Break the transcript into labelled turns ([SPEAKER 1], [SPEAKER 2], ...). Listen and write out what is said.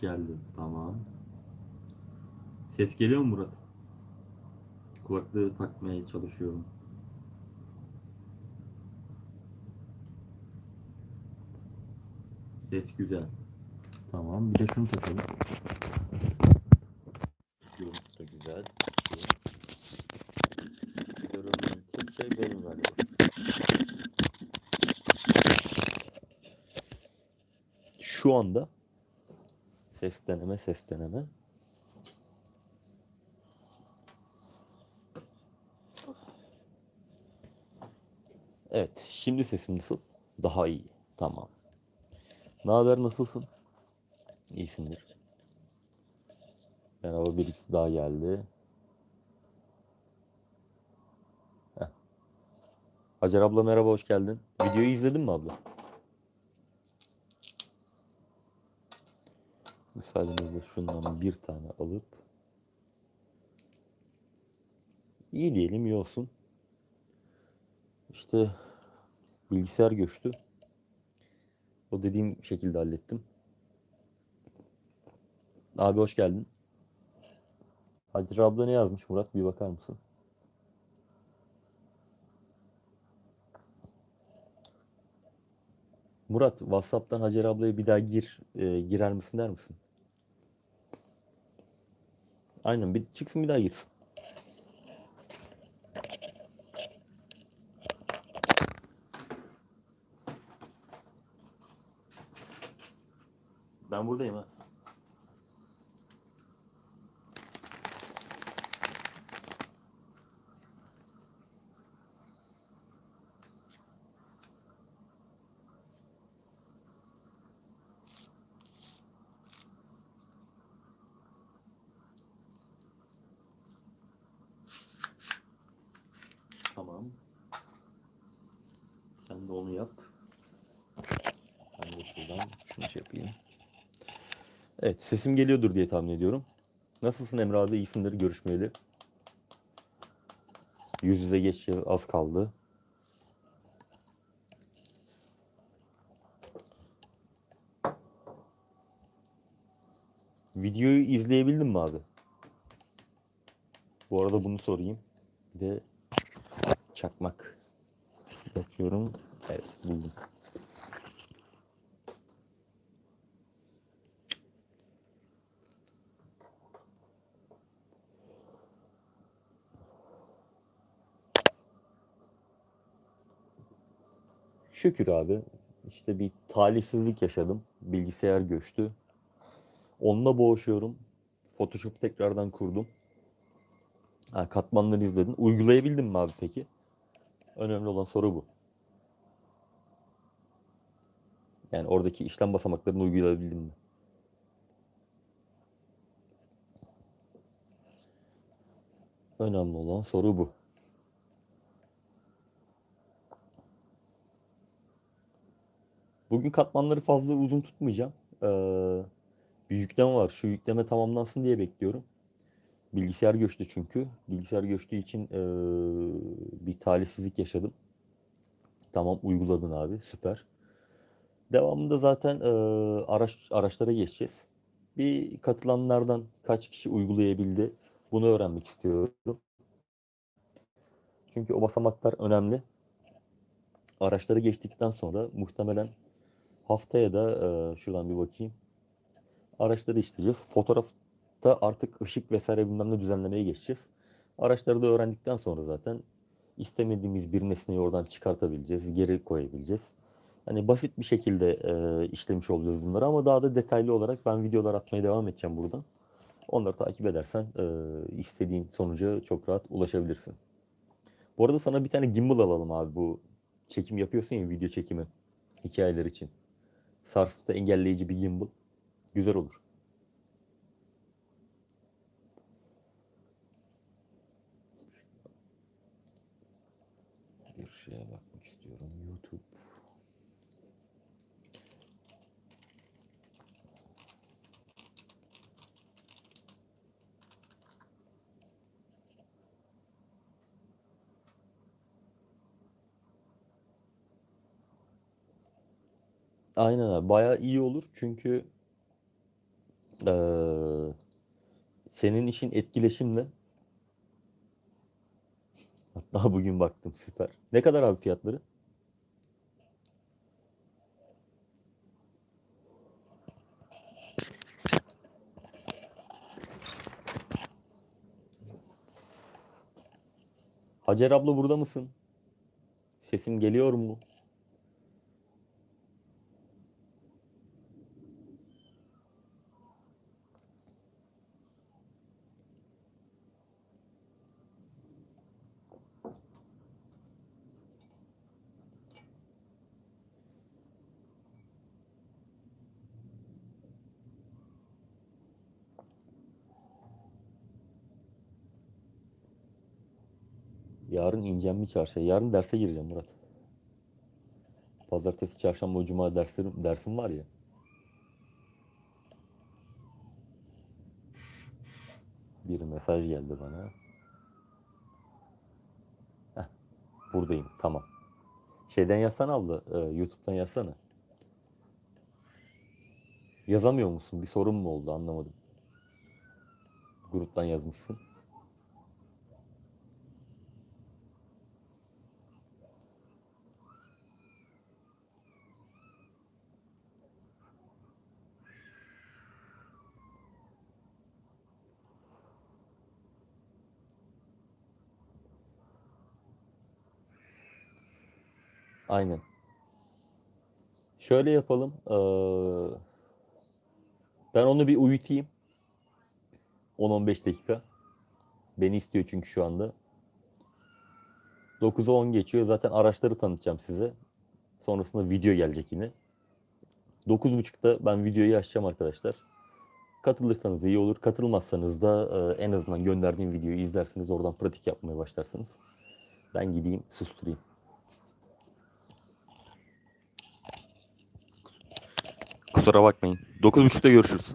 [SPEAKER 1] Geldi. Tamam. Ses geliyor mu Murat? Kulaklığı takmaya çalışıyorum. Ses güzel. Tamam. Bir de şunu takalım. Görüntü de güzel. Görünen tek şey benim galiba. Şu anda ses deneme, ses deneme. Evet, şimdi sesim nasıl? Daha iyi. Tamam. Ne haber, nasılsın? İyisindir. Merhaba, bir ikisi daha geldi. Heh. Hacer abla merhaba, hoş geldin. Videoyu izledin mi abla? Müsaadenizle şundan bir tane alıp iyi diyelim iyi olsun. İşte bilgisayar göçtü. O dediğim şekilde hallettim. Abi hoş geldin. Hacer abla ne yazmış Murat? Bir bakar mısın? Murat, WhatsApp'tan Hacer ablaya bir daha gir, e, girer misin der misin? Aynen, bir çıksın bir daha girsin. Ben buradayım ha. Tamam. Sen de onu yap. Ben de şuradan şunu şey yapayım. Evet, sesim geliyordur diye tahmin ediyorum. Nasılsın Emre abi? İyisindir görüşmeyeli. Yüz yüze geçeceğiz az kaldı. Videoyu izleyebildin mi abi? Bu arada bunu sorayım. Bir de çakmak. Bakıyorum. Evet buldum. Şükür abi. İşte bir talihsizlik yaşadım. Bilgisayar göçtü. Onunla boğuşuyorum. Photoshop tekrardan kurdum. Ha, katmanları izledin. Uygulayabildin mi abi peki? Önemli olan soru bu. Yani oradaki işlem basamaklarını uygulayabildin mi? Önemli olan soru bu. Bugün katmanları fazla uzun tutmayacağım. Ee, bir yükleme var. Şu yükleme tamamlansın diye bekliyorum. Bilgisayar göçtü çünkü. Bilgisayar göçtüğü için ee, bir talihsizlik yaşadım. Tamam uyguladın abi. Süper. Devamında zaten ee, araç araçlara geçeceğiz. Bir katılanlardan kaç kişi uygulayabildi bunu öğrenmek istiyorum. Çünkü o basamaklar önemli. Araçları geçtikten sonra muhtemelen haftaya da e, şuradan bir bakayım. Araçları işleyeceğiz. Fotoğrafta artık ışık vesaire bilmem ne düzenlemeye geçeceğiz. Araçları da öğrendikten sonra zaten istemediğimiz bir nesneyi oradan çıkartabileceğiz, geri koyabileceğiz. Hani basit bir şekilde e, işlemiş olacağız bunları ama daha da detaylı olarak ben videolar atmaya devam edeceğim buradan. Onları takip edersen e, istediğin sonuca çok rahat ulaşabilirsin. Bu arada sana bir tane gimbal alalım abi bu çekim yapıyorsun ya video çekimi hikayeler için. Sarsıntı engelleyici bir gimbal. Güzel olur. Bir şeye bakmak istiyorum. YouTube. Aynen abi. Bayağı iyi olur çünkü Ee, senin işin etkileşimle. Hatta bugün baktım süper. Ne kadar abi fiyatları? Hacer abla burada mısın? Sesim geliyor mu? Yarın ineceğim mi çarşıya? Yarın derse gireceğim Murat. Pazartesi, çarşamba, cuma derslerim, dersim var ya. Bir mesaj geldi bana. Heh, buradayım. Tamam. Şeyden yazsana abla. e, YouTube'dan yazsana. Yazamıyor musun? Bir sorun mu oldu? Anlamadım. Gruptan yazmışsın. Aynen. Şöyle yapalım. eee, ben onu bir uyutayım. 10-15 dakika. Beni istiyor çünkü şu anda. 9'a 10 geçiyor. Zaten araçları tanıtacağım size. Sonrasında video gelecek yine. 9.30'da ben videoyu açacağım arkadaşlar. Katılırsanız iyi olur. Katılmazsanız da eee, en azından gönderdiğim videoyu izlersiniz. Oradan pratik yapmaya başlarsınız. Ben gideyim susturayım. Kusura bakmayın. 9.30'da görüşürüz.